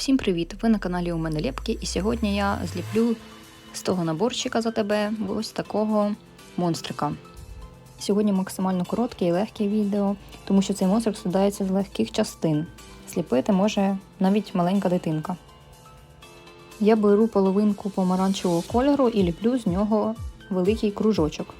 Всім привіт! Ви на каналі у мене Лепки, і сьогодні я зліплю з того наборчика за тебе ось такого монстрика. Сьогодні максимально коротке і легке відео, тому що цей монстрик складається з легких частин. Сліпити може навіть маленька дитинка. Я беру половинку помаранчевого кольору і ліплю з нього великий кружочок.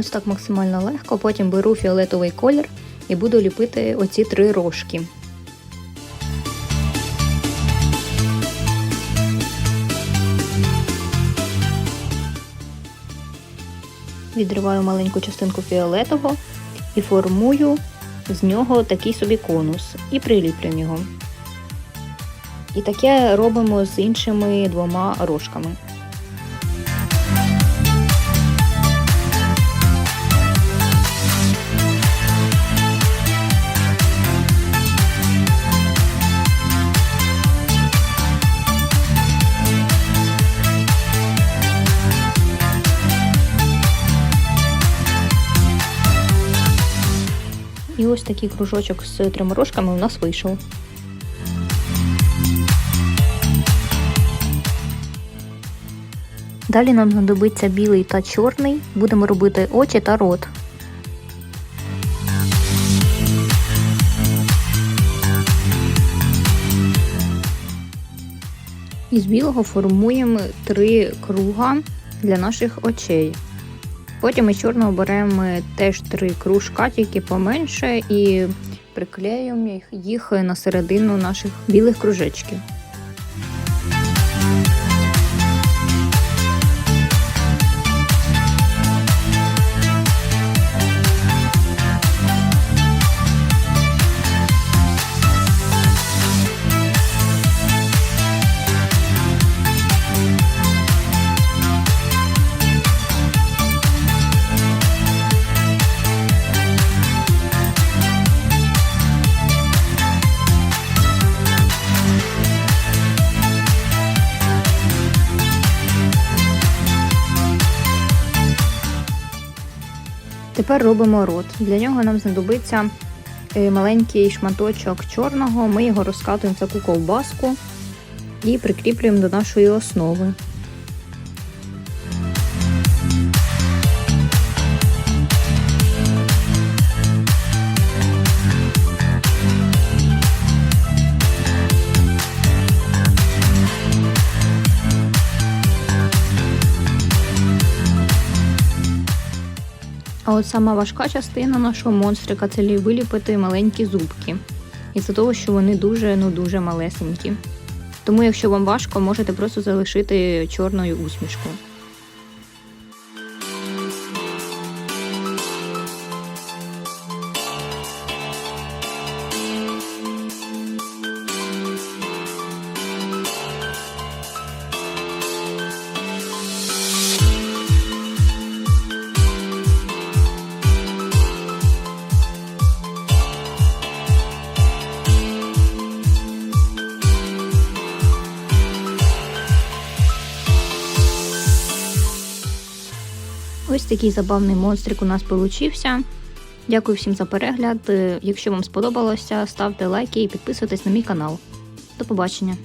Ось так максимально легко. Потім беру фіолетовий колір і буду ліпити оці три рожки. Відриваю маленьку частинку фіолетового і формую з нього такий собі конус і приліплюємо його. І таке робимо з іншими двома рожками. І ось такий кружочок з трьома рожками у нас вийшов. Далі нам знадобиться білий та чорний. Будемо робити очі та рот. Із білого формуємо три круга для наших очей. Потім із чорного беремо теж три кружка, тільки поменше, і приклеюємо їх на середину наших білих кружечків. Тепер робимо рот. Для нього нам знадобиться маленький шматочок чорного. Ми його розкатуємо в таку ковбаску і прикріплюємо до нашої основи. А от сама важка частина нашого монстрика це виліпити маленькі зубки. Із-за того, що вони дуже ну дуже малесенькі. Тому, якщо вам важко, можете просто залишити чорною усмішку. Ось такий забавний монстрик у нас получився. Дякую всім за перегляд. Якщо вам сподобалося, ставте лайки і підписуйтесь на мій канал. До побачення!